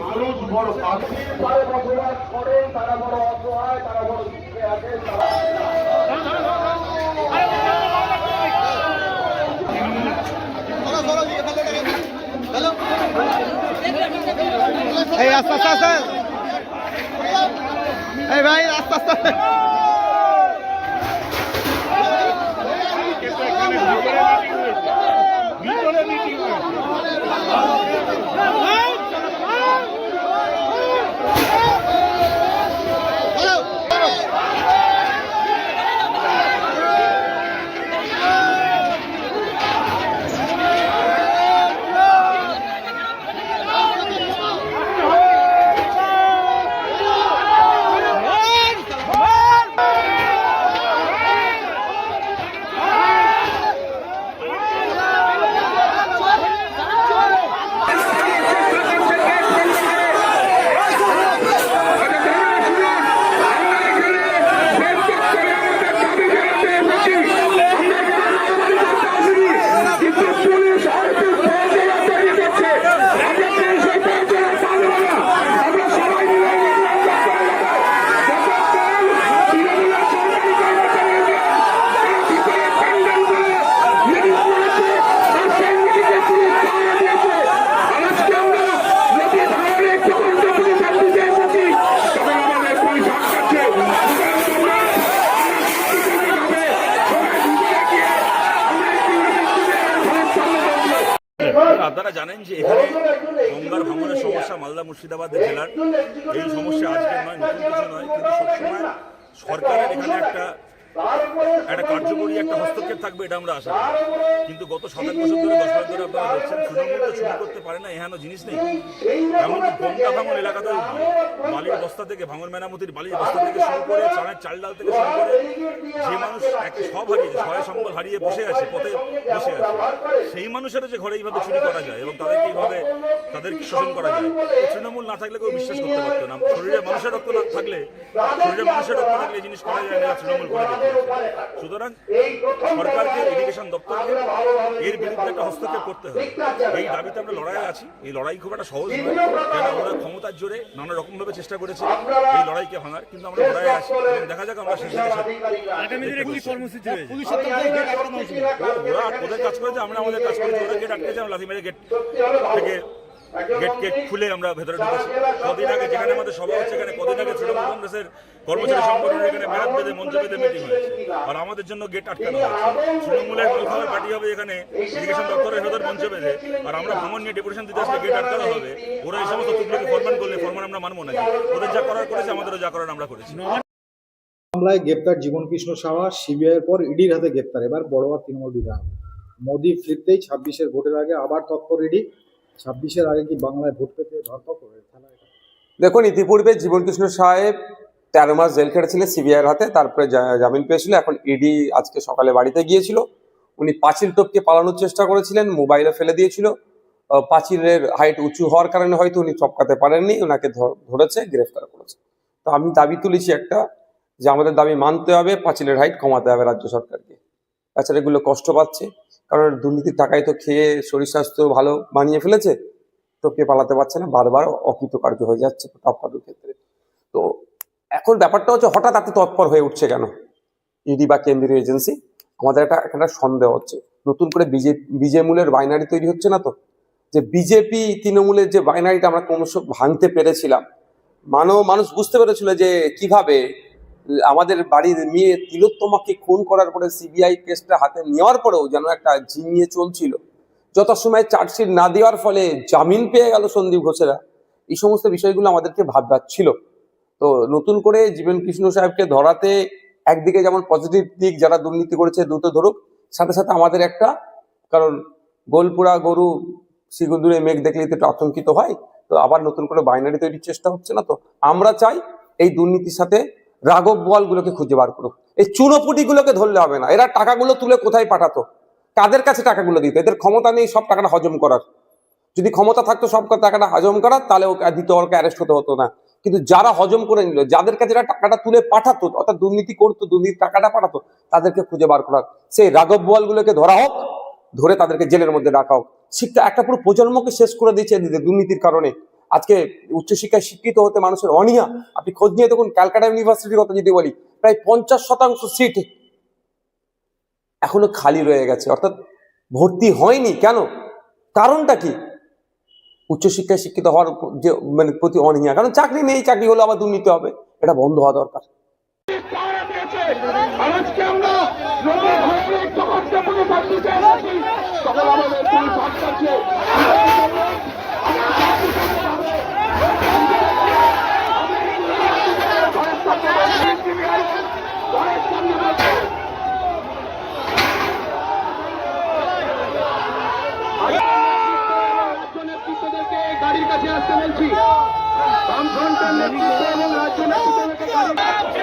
মানুষ বড় অসহায় তারা বড় আছেন এই আস্তে আস্তে আস্তে। ভাই আস্তে আস্তে। জানেন যে এখানে গঙ্গার ভাঙনের সমস্যা মালদা মুর্শিদাবাদ জেলার। এই সমস্যা আজকে নয়, নতুন কিছু নয়, কিন্তু সবসময় সরকারের এখানে একটা একটা কার্যকরী একটা হস্তক্ষেপ থাকবে এটা আমরা আশা করি। কিন্তু গত সাতাশ বছর ধরে দশ বছর ধরে আপনারা দেখছেন তৃণমূল শুরু করতে পারে না এখানে জিনিস নেই। এমনকি গঙ্গা ভাঙন এলাকাতে বালির বস্তা থেকে ভাঙন মেরামতির বালির বস্তা থেকে শুরু করে চালের চাল ডাল থেকে শুরু করে যে মানুষ এক সব হারিয়ে সহায় সম্বল হারিয়ে বসে আছে পথে বসে আছে। সেই মানুষের যে ঘরে এইভাবে চুরি করা যায় এবং তাদেরকে এইভাবে তাদেরকে শোষণ করা যায় তৃণমূল না থাকলে কেউ বিশ্বাস করতে পারতো না। শরীরে মানুষের রক্ত না থাকলে শরীরে মানুষের রক্ত থাকলে জিনিস করা যায় না তৃণমূল করে সুতরাং সরকারকে এডুকেশন দপ্তরকে এর বিরুদ্ধে একটা হস্তক্ষেপ করতে হবে। এই দাবিতে আমরা লড়াইয়ে আছি। এই লড়াই খুব একটা সহজ নয় কেন আমরা ক্ষমতার জোরে নানা রকম ভাবে চেষ্টা করেছি। এই লড়াইকে ভাঙার কিন্তু আমরা লড়াইয়ে আছি। দেখা যাক আমরা শেষে ওরা ওদের কাজ করেছে আমরা আমাদের কাজ করেছি। ওরা গেট আটকেছে আমরা লাথি মেরে গেট থেকে গেট গেট খুলে আমরা ভেতরে ঢুকেছি। কদিন আগে যেখানে আমাদের সভা হচ্ছে এখানে কদিন আগে তৃণমূল কংগ্রেসের কর্মচারী সংগঠনের এখানে মেরাত বেঁধে মঞ্চ বেঁধে মিটিং হয়েছে। আর আমাদের জন্য গেট আটকানো হয়েছে। তৃণমূলের গোলখাবার পার্টি হবে এখানে ইরিগেশন দপ্তরের ভেতর মঞ্চ বেঁধে। আর আমরা ভাঙন নিয়ে ডেপুটেশন দিতে আসলে গেট আটকানো হবে। ওরা এই সমস্ত তুকলিকে ফরমান করলে ফরমান আমরা মানবো না। ওদের যা করার করেছে আমাদেরও যা করার আমরা করেছি। মামলায় গ্রেপ্তার জীবন কৃষ্ণ সাহা এর পর ইডির হাতে গ্রেপ্তার। এবার বড়োয়া তৃণমূল বিধায়ক। মোদি ফিরতেই ছাব্বিশের ভোটের আগে আবার তৎপর ইডি। ছাব্বিশের আগে কি বাংলায় ভোট পেতে দেখুন, ইতিপূর্বে জীবনকৃষ্ণ সাহেব তেরো মাস জেল খেটেছিলেন সিবিআইয়ের হাতে, তারপরে জামিন পেয়েছিল। এখন ইডি আজকে সকালে বাড়িতে গিয়েছিল। উনি পাঁচিল টপকে পালানোর চেষ্টা করেছিলেন, মোবাইলে ফেলে দিয়েছিল। পাঁচিলের হাইট উঁচু হওয়ার কারণে হয়তো উনি চপকাতে পারেননি ওনাকে ধর- ধরেছে, গ্রেফতার করেছে। তো আমি দাবি তুলেছি একটা, যে আমাদের দাবি মানতে হবে, পাঁচিলের হাইট কমাতে হবে রাজ্য সরকারকে। তাছাড়া এগুলো কষ্ট পাচ্ছে। কারণ দুর্নীতির টাকায় তো খেয়ে শরীর স্বাস্থ্য ভালো বানিয়ে ফেলেছে টপকে পালাতে পারছে না, বারবার অকৃতকার্য হয়ে যাচ্ছে টপকানোর ক্ষেত্রে। তো এখন ব্যাপারটা হচ্ছে হঠাৎ এত তৎপর হয়ে উঠছে কেন? ইডি বা কেন্দ্রীয় এজেন্সি? আমাদের একটা একটা সন্দেহ হচ্ছে। নতুন করে বিজেপি বিজেমূলের বাইনারি তৈরি হচ্ছে না তো? যে বিজেপি তৃণমূলের যে বাইনারিটা আমরা ক্রমশ ভাঙতে পেরেছিলাম, মানব, মানুষ বুঝতে পেরেছিল যে কীভাবে আমাদের বাড়ির মেয়ে তিলোত্তমাকে খুন করার পরে সিবিআই কেসটা হাতে নেওয়ার পরেও যেন একটা ঝিমিয়ে চলছিল। যত সময় চার্জশিট না দেওয়ার ফলে জামিন পেয়ে গেল সন্দীপ ঘোষেরা। এই সমস্ত বিষয়গুলো আমাদেরকে ভাববার তো নতুন করে জীবন কৃষ্ণ সাহেবকে ধরাতে একদিকে যেমন পজিটিভ দিক যারা দুর্নীতি করেছে দ্রুত ধরুক, সাথে সাথে আমাদের একটা কারণ গোলপুরা গরু শিগুদুরে মেঘ দেখলেই তো একটু আতঙ্কিত হয়, তো আবার নতুন করে বাইনারি তৈরির চেষ্টা হচ্ছে না তো। আমরা চাই এই দুর্নীতির সাথে রাঘব বোয়ালগুলোকে খুঁজে বার করুক। এই চুনোপুটিগুলোকে ধরলে হবে না। এরা টাকাগুলো তুলে কোথায় পাঠাতো? কাদের কাছে টাকাগুলো দিত? এদের ক্ষমতা নেই সব টাকাটা হজম করার। যদি ক্ষমতা থাকতো সব টাকাটা হজম করার, তাহলে ওকে দ্বিতীয় ওকে অ্যারেস্ট হতে হতো না। কিন্তু যারা হজম করে নিল, যাদের কাছে এরা টাকাটা তুলে পাঠাতো, অর্থাৎ দুর্নীতি করতো দুর্নীতি টাকাটা পাঠাতো, তাদেরকে খুঁজে বার করার। সেই রাঘব বোয়ালগুলোকে ধরা হোক, ধরে তাদেরকে জেলের মধ্যে রাখা হোক। শিক্ষা একটা পুরো প্রজন্মকে শেষ করে দিয়েছে দুর্নীতির কারণে। আজকে উচ্চশিক্ষায় শিক্ষিত হতে মানুষের অনীহা। আপনি খোঁজ নিয়ে দেখুন, ক্যালকাটা ইউনিভার্সিটির কথা যদি বলি, প্রায় পঞ্চাশ শতাংশ সিট এখনও খালি রয়ে গেছে। অর্থাৎ ভর্তি হয়নি। কেন? কারণটা কি? উচ্চশিক্ষায় শিক্ষিত হওয়ার যে মানে প্রতি অনীহা। কারণ চাকরি নেই, চাকরি হলে আবার দুর্নীতি হবে। এটা বন্ধ হওয়া দরকার। আজকে আমরা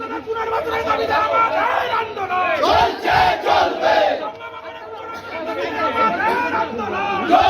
ক্ষতিগ্রস্তদের পুনর্বাসনের দাবিতে আমাদের আন্দোলন। চলছে চলবে। আন্দোলন